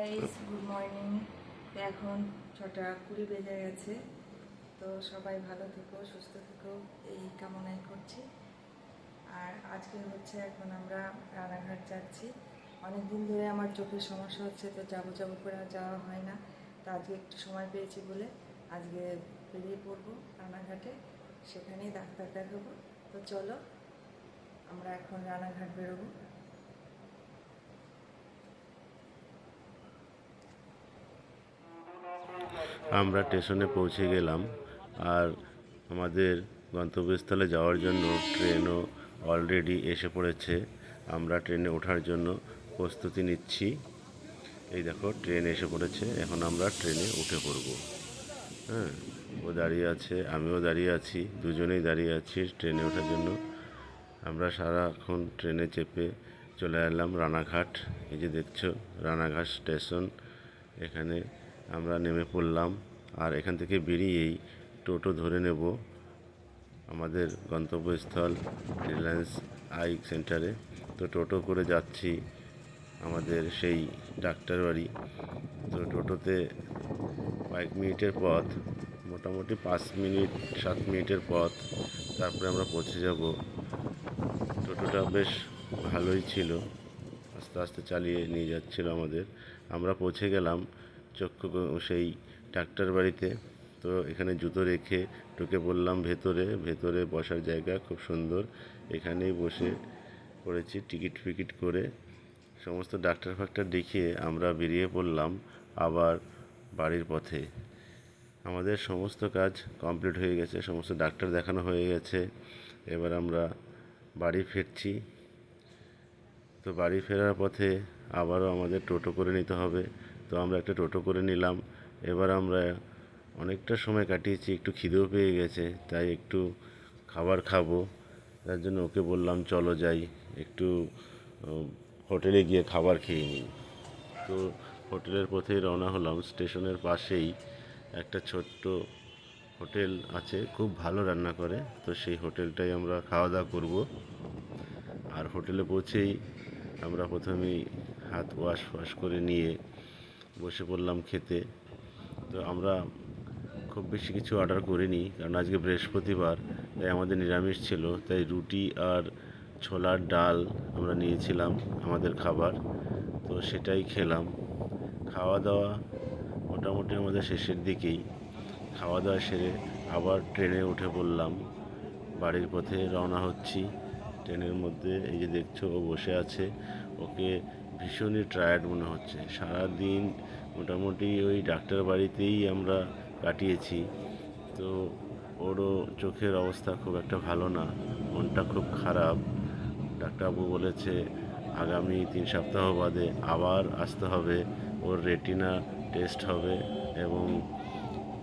Guys good morning এখন ছটা কুড়ি বেজে গেছে। তো সবাই ভালো থেকো, সুস্থ থেকো। এই কামনাই করছি। আর আজকে হচ্ছে এখন আমরা রানাঘাট যাচ্ছি। অনেক দিন ধরে আমার চোখের সমস্যা হচ্ছে, তো যাব যাব করে আর যাওয়া হয় না। তো আজকে একটু সময় পেয়েছি বলে আজকে বেরিয়ে পড়ব রানাঘাটে। সেখানেই ডাক্তার দেখাবো। তো চলো, আমরা এখন রানাঘাট বেরোবো। আমরা স্টেশনে পৌঁছে গেলাম আর আমাদের গন্তব্যস্থলে যাওয়ার জন্য ট্রেনও অলরেডি এসে পড়েছে। আমরা ট্রেনে ওঠার জন্য প্রস্তুতি নিচ্ছি। এই দেখো, ট্রেন এসে পড়েছে। এখন আমরা ট্রেনে উঠে পড়ব। হ্যাঁ ও দাঁড়িয়ে আছে, আমিও দাঁড়িয়ে আছি, দুজনেই দাঁড়িয়ে আছি ট্রেনে ওঠার জন্য। আমরা সারাক্ষণ ট্রেনে চেপে চলে এলাম রানাঘাট। এই যে দেখছ, রানাঘাট স্টেশন। এখানে আমরা নেমে পড়লাম আর এখান থেকে বেরিয়েই টোটো ধরে নেব আমাদের গন্তব্যস্থল রিলায়েন্স আই সেন্টারে। তো টোটো করে যাচ্ছি আমাদের সেই ডাক্তার বাড়ি তো টোটোতে কয়েক মিনিটের পথ, মোটামুটি পাঁচ মিনিট, সাত মিনিটের পথ, তারপরে আমরা পৌঁছে যাব। টোটোটা বেশ ভালোই ছিল, আস্তে আস্তে চালিয়ে নিয়ে যাচ্ছিল আমাদের। আমরা পৌঁছে গেলাম চক্ষু সেই ডাক্তার বাড়িতে। তো এখানে জুতো রেখে ঢুকে পড়লাম ভেতরে। ভেতরে বসার জায়গা খুব সুন্দর। এখানেই বসে পড়েছি টিকিট ফিকিট করে। সমস্ত ডাক্তার ফাক্তার দেখিয়ে আমরা বেরিয়ে পড়লাম আবার বাড়ির পথে। আমাদের সমস্ত কাজ কমপ্লিট হয়ে গেছে, সমস্ত ডাক্তার দেখানো হয়ে গেছে। এবার আমরা বাড়ি ফিরছি। তো বাড়ি ফেরার পথে আবারও আমাদের টোটো করে নিতে হবে। তো আমরা একটা টোটো করে নিলাম। এবার আমরা অনেকটা সময় কাটিয়েছি, একটু খিদেও পেয়ে গেছে, তাই একটু খাবার খাব। তার জন্য ওকে বললাম, চলো যাই, একটু হোটেলে গিয়ে খাবার খেয়ে নিই। তো হোটেলের পথেই রওনা হলাম। স্টেশনের পাশেই একটা ছোট্ট হোটেল আছে, খুব ভালো রান্না করে। তো সেই হোটেলটাই আমরা খাওয়া দাওয়া করব। আর হোটেলে পৌঁছেই আমরা প্রথমেই হাত ওয়াশ ওয়াশ করে নিয়ে বসে পড়লাম খেতে। তো আমরা খুব বেশি কিছু অর্ডার করিনি, কারণ আজকে বৃহস্পতিবার, তাই আমাদের নিরামিষ ছিল। তাই রুটি আর ছোলার ডাল আমরা নিয়েছিলাম আমাদের খাবার। তো সেটাই খেলাম। খাওয়া দাওয়া মোটামুটি আমাদের শেষের দিকেই। খাওয়া দাওয়া সেরে আবার ট্রেনে উঠে পড়লাম। বাড়ির পথে রওনা হচ্ছি। ট্রেনের মধ্যে এই যে দেখছ, ও বসে আছে। ওকে ভীষণই টায়ার্ড মনে হচ্ছে। সারা দিন মোটামুটি ওই ডাক্তার বাড়িতেই আমরা কাটিয়েছি। তো ওরও চোখের অবস্থা খুব একটা ভালো না, মনটা খুব খারাপ। ডাক্তারবাবু বলেছে, আগামী তিন সপ্তাহ বাদে আবার আসতে হবে। ওর রেটিনা টেস্ট হবে এবং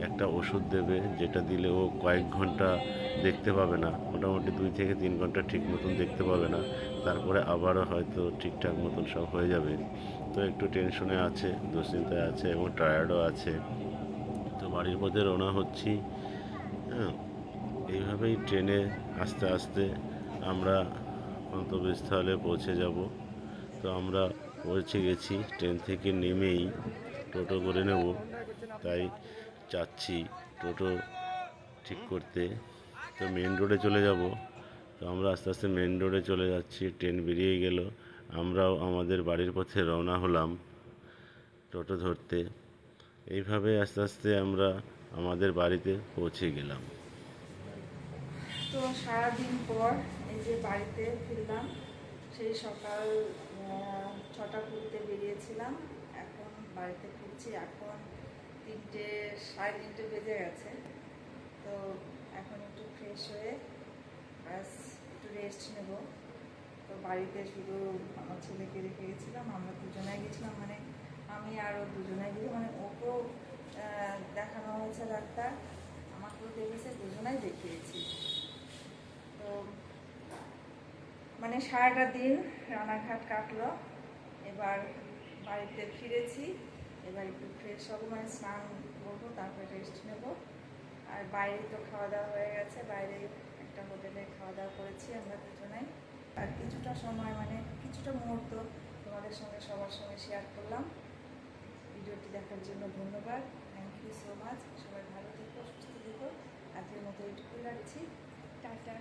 একটা ওষুধ দেবে, যেটা দিলে ও কয়েক ঘণ্টা দেখতে পাবে না। মোটামুটি দুই থেকে তিন ঘণ্টা ঠিক মতন দেখতে পাবে না। তারপরে আবারও হয়তো ঠিকঠাক মতন সব হয়ে যাবে। তো একটু টেনশনে আছে, দুশ্চিন্তায় আছে এবং টায়ার্ডও আছে। তো বাড়ির পথে রওনা হচ্ছি। হ্যাঁ এইভাবেই ট্রেনে আস্তে আস্তে আমরা গন্তব্যস্থলে পৌঁছে যাব। তো আমরা পৌঁছে গেছি, ট্রেন থেকে নেমেই টোটো করে নেব। তাই চাচ্ছি টোটো ঠিক করতে। তো মেন রোডে চলে যাব। তো আমরা আস্তে আস্তে মেন রোডে চলে যাচ্ছি। ট্রেন বেরিয়ে গেল। আমরাও আমাদের বাড়ির পথে রওনা হলাম টোটো ধরতে। এইভাবে আস্তে আস্তে আমরা আমাদের বাড়িতে পৌঁছে গেলাম। তো সারাদিন পর এই যে বাড়িতে ফিরলাম, সেই সকাল ছটা কুড়িতে বেরিয়েছিলাম। এখন বাড়িতে ফিরছি। এখন তিনটে, সাড়ে তিনটে বেজে গেছে। তো এখন একটু ফ্রেশ হয়ে ব্যাস একটু রেস্ট নেব। তো বাড়িতে শুধু আমার ছেলেকে রেখে গেছিলাম, আমরা দুজনাই গেছিলাম মানে আমি আরও দুজনাই গেছি মানে ওকেও দেখানো হয়েছে ডাক্তার, আমাকেও দেখেছে, দুজনাই দেখিয়েছি। তো মানে সারাটা দিন রানাঘাট কাটলো, এবার বাড়িতে ফিরেছি। এবার একটু ফ্রেশ হব মানে স্নান করব, তারপরে রেস্ট নেব। আর বাইরে তো খাওয়া দাওয়া হয়ে গেছে, বাইরে একটা হোটেলে খাওয়া দাওয়া করেছি আমরা দুজনেই। আর কিছুটা সময় মানে কিছুটা মুহূর্ত তোমাদের সঙ্গে সবার সঙ্গে শেয়ার করলাম। ভিডিওটি দেখার জন্য ধন্যবাদ। থ্যাংক ইউ সো মাচ সবাই ভালো থেকো, সুস্থ থেকো। আজকের মতো এইটুকুই রাখছি। টাটা।